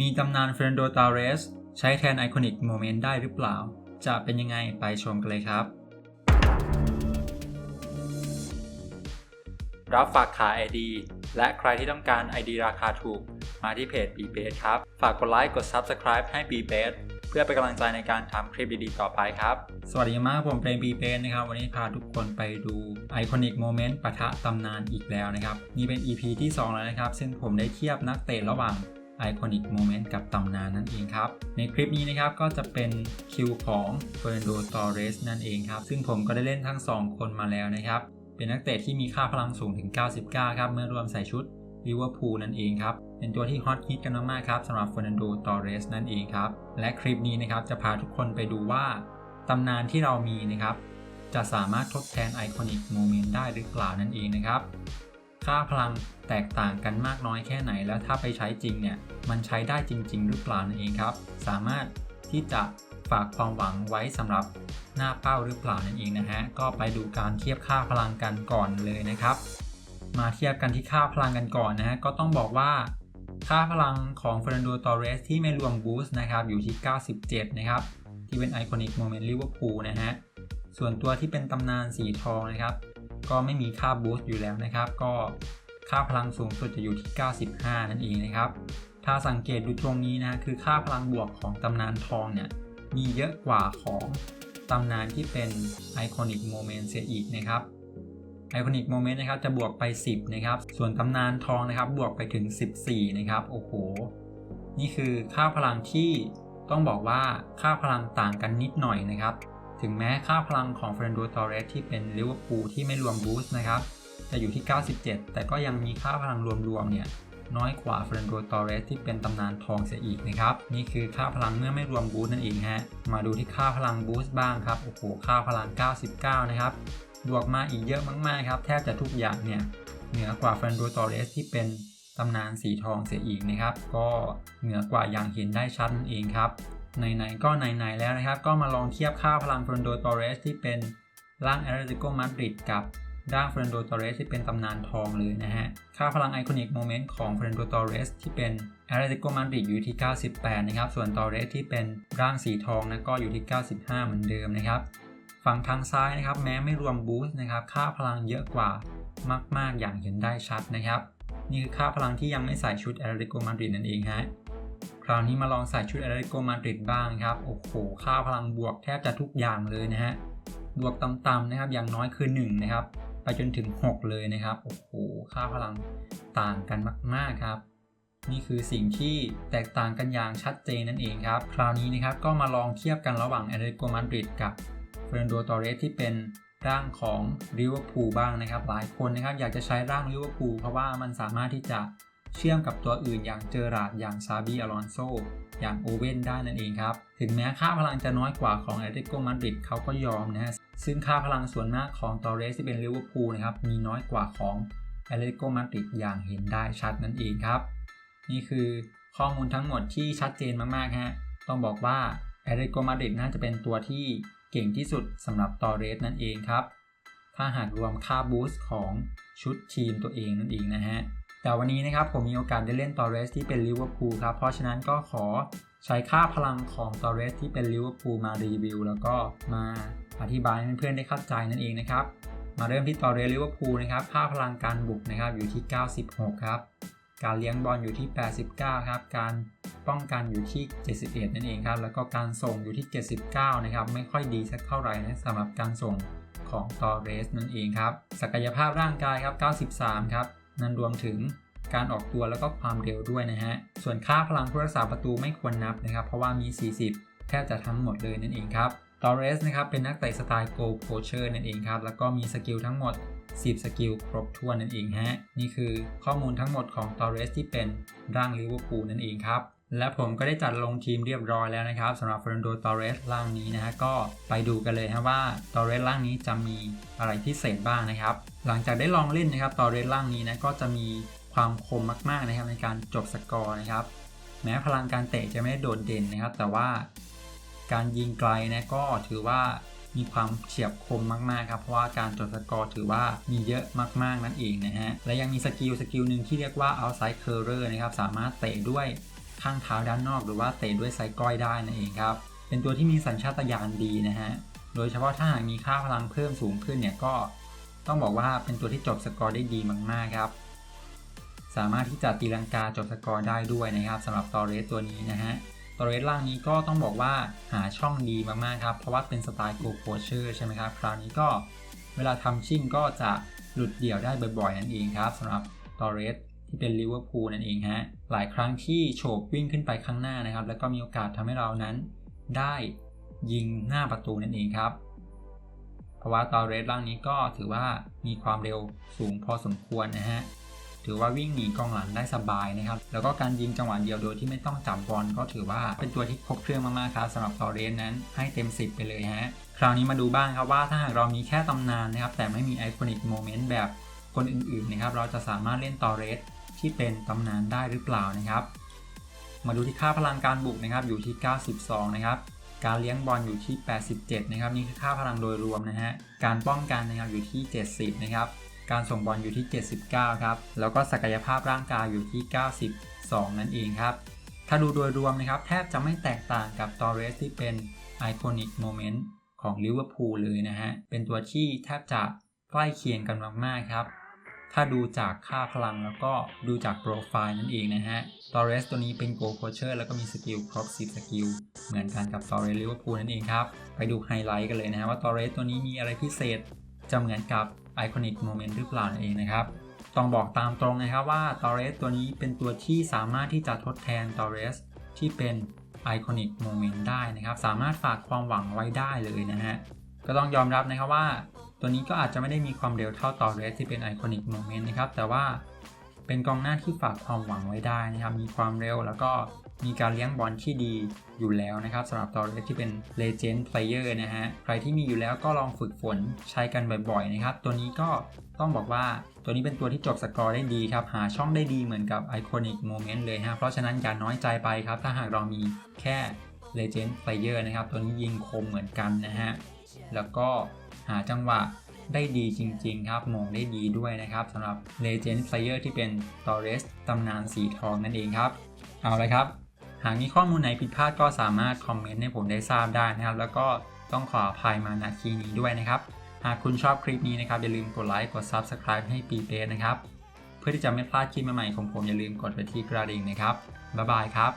มีตำนานเฟรนโดตาเรสใช้แทนไอคอนิกโมเมนต์ได้หรือเปล่า จะเป็นยังไงไปชมกันเลยครับ รับฝากขาย ID และใครที่ต้องการ ID ราคาถูก มาที่เพจ b b a s ครับ ฝากกดไลค์กด Subscribe ให้ b b a s เพื่อเป็นกำลังใจในการทำคลิปดีๆ ต่อไปครับ สวัสดีมากผมเปรม b b a s นะครับ วันนี้พาทุกคนไปดู Iconic Moment ปะทะตำนานอีกแล้วนะครับ นี่เป็น EP ที่ 2 แล้วนะครับ ซึ่งผมได้เทียบนักเตะระหว่าง Iconic Moment กับตำนานนั่นเองครับ ในคลิปนี้นะครับก็จะเป็นคิวของ Fernando Torres นั่นเองครับ ซึ่งผมก็ได้เล่นทั้ง 2 คนมาแล้วนะครับ เป็นนักเตะที่มีค่าพลังสูงถึง 99 ครับเมื่อรวมใส่ชุดลิเวอร์พูลนั่นเองครับ เป็นตัวที่ฮอตฮิตกันมากๆครับสำหรับ Fernando Torres นั่นเองครับ และคลิปนี้นะครับจะพาทุกคนไปดูว่าตำนานที่เรามีนะครับ จะสามารถทดแทนไอคอนิกโมเมนต์ได้หรือเปล่านั่นเองนะครับ ค่าพลังแตกต่างกันมากน้อยแค่ไหน แล้วถ้าไปใช้จริงเนี่ย มันใช้ได้จริง ๆ หรือเปล่านั่นเองครับ สามารถที่จะฝากความหวังไว้สำหรับหน้าเป้าหรือเปล่านั่นเองนะฮะ ก็ไปดูการเทียบค่าพลังกันก่อนเลยนะครับ มาเทียบกันที่ค่าพลังกันก่อนนะฮะ ก็ต้องบอกว่าค่าพลังของเฟรนโดตอเรสที่ไม่รวมบูสต์นะครับ อยู่ที่ 97 นะครับ ที่เป็นไอคอนิกโมเมนต์ลิเวอร์พูลนะฮะ ส่วนตัวที่เป็นตำนานสีทองนะครับ ก็ไม่มีค่าบูสต์อยู่แล้วนะครับ ก็ค่าพลังสูงสุดจะอยู่ที่ 95 นั่นเองนะครับ ถ้าสังเกตดูตรงนี้นะคือค่าพลังบวกของตำนานทองเนี่ยมีเยอะกว่าของตำนานที่เป็นไอคอนิกโมเมนต์เสียอีกนะครับไอคอนิกโมเมนต์นะครับจะบวกไป 10 นะครับ ส่วนตำนานทองนะครับบวกไปถึง 14 นะครับ โอ้โห นี่คือค่าพลังที่ต้องบอกว่าค่าพลังต่างกันนิดหน่อยนะครับ ถึงแม้ค่าพลังของเฟรนโดตอเรสที่เป็นลิเวอร์พูลที่ไม่รวมบูสต์นะครับ จะอยู่ที่ 97 แต่ก็ยังมีค่าพลังรวมๆเนี่ยน้อยกว่าเฟรนโดตอเรสที่เป็นตำนานทองเสียอีกนะครับ นี่คือค่าพลังเมื่อไม่รวมบูสต์นั่นเองฮะ มาดูที่ค่าพลังบูสต์บ้างครับ โอ้โห ค่าพลัง 99 นะครับ บวกมาอีกเยอะมากๆครับ แทบจะทุกอย่างเนี่ยเหนือกว่าเฟรนโดตอเรสที่เป็นตำนานสีทองเสียอีกนะครับ ก็เหนือกว่าอย่างเห็นได้ชัดนั่นเองครับ ไหนๆก็ไหนๆแล้วนะครับ ก็มาลองเทียบค่าพลังเฟรนโดตอเรสที่เป็นร่างแอตเลติโกมาดริดกับร่างเฟรนโดตอเรสที่เป็นตำนานทองเลยนะฮะ ค่าพลังไอคอนิกโมเมนต์ของเฟรนโดตอเรสที่เป็นแอตเลติโกมาดริดอยู่ที่ 98 นะครับ ส่วนตอเรสที่เป็นร่างสีทองนะก็อยู่ที่ 95 เหมือนเดิมนะครับ ฝั่งทางซ้ายนะครับแม้ไม่รวมบูสต์นะครับ ค่าพลังเยอะกว่ามาก ๆ อย่างเห็นได้ชัดนะครับ นี่คือค่าพลังที่ยังไม่ใส่ชุดแอตเลติโกมาดริดนั่นเองฮะ คราวนี้มาลองใส่ชุดแอตเลติโกมาดริดบ้างครับ โอ้โห ค่าพลังบวกแทบจะทุกอย่างเลยนะฮะ บวกต่ำๆนะครับ อย่างน้อยคือ1นะครับ ไปจนถึง 6 เลยนะครับ โอ้โห ค่าพลังต่างกันมากๆครับ นี่คือสิ่งที่แตกต่างกันอย่างชัดเจนนั่นเองครับ คราวนี้นะครับ ก็มาลองเทียบกันระหว่างแอตเลติโกมาดริดกับเฟรนโดตอเรสที่เป็นร่างของลิเวอร์พูลบ้างนะครับ หลายคนนะครับ อยากจะใช้ร่างลิเวอร์พูลเพราะว่ามันสามารถที่จะ เชื่อมกับตัวอื่นอย่างเจอราดอย่างซาบีอลอนโซอย่างโอเว่นได้นั่นเองครับ ถึงแม้ค่าพลังจะน้อยกว่าของแอตเลติโกมาดริดเขาก็ยอมนะฮะ ซึ่งค่าพลังส่วนมากของตอเรสที่เป็นลิเวอร์พูลนะครับ มีน้อยกว่าของแอตเลติโกมาดริดอย่างเห็นได้ชัดนั่นเองครับ นี่คือข้อมูลทั้งหมดที่ชัดเจนมากๆฮะ ต้องบอกว่าแอตเลติโกมาดริดน่าจะเป็นตัวที่เก่งที่สุดสำหรับตอเรสนั่นเองครับ ถ้าหากรวมค่าบูสต์ของชุดทีมตัวเองนั่นเองนะฮะ แต่วันนี้นะครับผมมีโอกาสได้เล่นตอเรสที่เป็นลิเวอร์พูลครับ เพราะฉะนั้นก็ขอใช้ค่าพลังของตอเรสที่เป็นลิเวอร์พูลมารีวิว แล้วก็มาอธิบายให้เพื่อนๆได้เข้าใจนั่นเองนะครับ มาเริ่มที่ตอเรสลิเวอร์พูลนะครับ ค่าพลังการบุกนะครับอยู่ที่ 96 ครับ การเลี้ยงบอลอยู่ที่ 89 ครับ การป้องกันอยู่ที่ 71 นั่นเองครับ แล้วก็การส่งอยู่ที่ 79 นะครับ ไม่ค่อยดีสักเท่าไหร่นะสำหรับการส่งของตอเรสนั่นเองครับ ศักยภาพร่างกายครับ 93 ครับ นั่นรวมถึงการออกตัวแล้วก็ความเร็วด้วยนะฮะ ส่วนค่าพลังผู้รักษาประตูไม่ควรนับนะครับ เพราะว่ามี 40 แทบจะทั้งหมดเลยนั่นเองครับตอเรสนะครับเป็นนักเตะสไตล์โกลโคเชอร์นั่นเองครับ แล้วก็มีสกิลทั้งหมด 10 สกิลครบถ้วนนั่นเองฮะ นี่คือข้อมูลทั้งหมดของตอเรสที่เป็นร่างลิเวอร์พูลนั่นเองครับ และผมก็ได้จัดลงทีมเรียบร้อยแล้วนะครับสำหรับเฟรนโดตอเรสร่างนี้นะฮะก็ไปดูกันเลยนะว่าตอเรสร่างนี้จะมีอะไรพิเศษบ้างนะครับ หลังจากได้ลองเล่นนะครับตอเรสร่างนี้นะก็จะมีความคมมากๆนะครับในการจบสกอร์นะครับ แม้พลังการเตะจะไม่ได้โดดเด่นนะครับ แต่ว่าการยิงไกลนะก็ถือว่ามีความเฉียบคมมากๆครับเพราะว่าการจดสกอร์ถือว่ามีเยอะมากๆนั่นเองนะฮะและยังมีสกิลสกิลหนึ่งที่เรียกว่า outside curler นะครับสามารถเตะด้วย ข้างเท้าด้านนอกหรือว่าเตะด้วยไซก้อยได้นั่นเองครับ เป็นตัวที่มีสัญชาตญาณดีนะฮะ โดยเฉพาะถ้าหากมีค่าพลังเพิ่มสูงขึ้นเนี่ยก็ต้องบอกว่าเป็นตัวที่จบสกอร์ได้ดีมากๆครับ สามารถที่จะตีลังกาจบสกอร์ได้ด้วยนะครับสำหรับตอเรสตัวนี้นะฮะตอเรสล่างนี้ก็ต้องบอกว่าหาช่องดีมากๆครับเพราะว่าเป็นสไตล์โกโคเชอร์ใช่ไหมครับคราวนี้ก็เวลาทำชิ่งก็จะหลุดเดี่ยวได้บ่อยๆนั่นเองครับสำหรับตอเรส ที่เป็นลิเวอร์พูลนั่นเองฮะ หลายครั้งที่โฉบวิ่งขึ้นไปข้างหน้านะครับ แล้วก็มีโอกาสทำให้เรานั้น ได้ยิงหน้าประตูนั่นเองครับ เพราะว่าตอเรสล่างนี้ก็ถือว่ามีความเร็วสูงพอสมควรนะฮะ ถือว่าวิ่งหนีกองหลังได้สบายนะครับ แล้วก็การยิงจังหวะเดียวโดยที่ไม่ต้องจับบอลก็ถือว่าเป็นตัวที่ครบเครื่องมากๆครับสำหรับตอเรสนั้นให้เต็ม 10 ไปเลยฮะ คราวนี้มาดูบ้างครับว่าถ้าหากเรามีแค่ตำนานนะครับแต่ไม่มีไอคอนิกโมเมนต์แบบคนอื่นๆนะครับ เราจะสามารถเล่นตอเรส ที่เป็นตำนานได้หรือเปล่านะครับ มาดูที่ค่าพลังการบุกนะครับอยู่ที่ 92 นะครับการเลี้ยงบอลอยู่ที่ 87 นะครับ นี่คือค่าพลังโดยรวมนะฮะ การป้องกันนะครับอยู่ที่ 70 นะครับ การส่งบอลอยู่ที่ 79 ครับ แล้วก็ศักยภาพร่างกายอยู่ที่ 92 นั่นเองครับ ถ้าดูโดยรวมนะครับ แทบจะไม่แตกต่างกับตอเรสที่เป็นไอคอนิกโมเมนต์ของลิเวอร์พูลเลยนะฮะ เป็นตัวที่แทบจะใกล้เคียงกันมากๆครับ ถ้าดูจากค่าพลังแล้วก็ดูจากโปรไฟล์นั่นเองนะฮะตอรเรสตัวนี้เป็นโกโคเชอร์แล้วก็มีสกิลครบ 10 สกิล เหมือนกันกับตอรเรสลิเวอร์พูลนั่นเองครับ ไปดูไฮไลท์กันเลยนะฮะว่าตอรเรสตัวนี้มีอะไรพิเศษจะเหมือนกับไอคอนิกโมเมนต์หรือเปล่านั่นเองนะครับ ต้องบอกตามตรงนะครับว่าตอรเรสตัวนี้เป็นตัวที่สามารถที่จะทดแทนตอรเรสที่เป็นไอคอนิกโมเมนต์ได้นะครับ สามารถฝากความหวังไว้ได้เลยนะฮะก็ต้องยอมรับนะครับว่า ตัวนี้ก็อาจจะไม่ได้มีความเร็วเท่าต่อเรสที่เป็นไอคอนิกโมเมนต์นะครับ แต่ว่าเป็นกองหน้าที่ฝากความหวังไว้ได้นะครับ มีความเร็วแล้วก็มีการเลี้ยงบอลที่ดีอยู่แล้วนะครับสำหรับตอเรสที่เป็น Legend Player นะฮะ ใครที่มีอยู่แล้วก็ลองฝึกฝนใช้กันบ่อยๆนะครับ ตัวนี้ก็ต้องบอกว่าตัวนี้เป็นตัวที่จบสกอร์ได้ดีครับ หาช่องได้ดีเหมือนกับ Iconic Moment เลยฮะ เพราะฉะนั้นอย่าน้อยใจไปครับ ถ้าหากเรามีแค่ Legend Player นะครับ ตัวนี้ยิงคมเหมือนกันนะฮะ แล้วก็ หาจังหวะได้ดีจริงๆครับมองได้ดีด้วยนะครับสำหรับ Legend Player ที่เป็น Torres ตำนานสีทองนั่นเองครับ เอาเลยครับ หากมีข้อมูลไหนผิดพลาดก็สามารถคอมเมนต์ให้ผมได้ทราบได้นะครับ แล้วก็ต้องขออภัยมาณทีนี้ด้วยนะครับ หากคุณชอบคลิปนี้นะครับ อย่าลืมกดไลค์กด Subscribe ให้ปีเปนะครับ เพื่อที่จะไม่พลาดคลิปใหม่ๆของผมอย่าลืมกดไปที่กระดิ่งนะครับบ๊ายบายครับ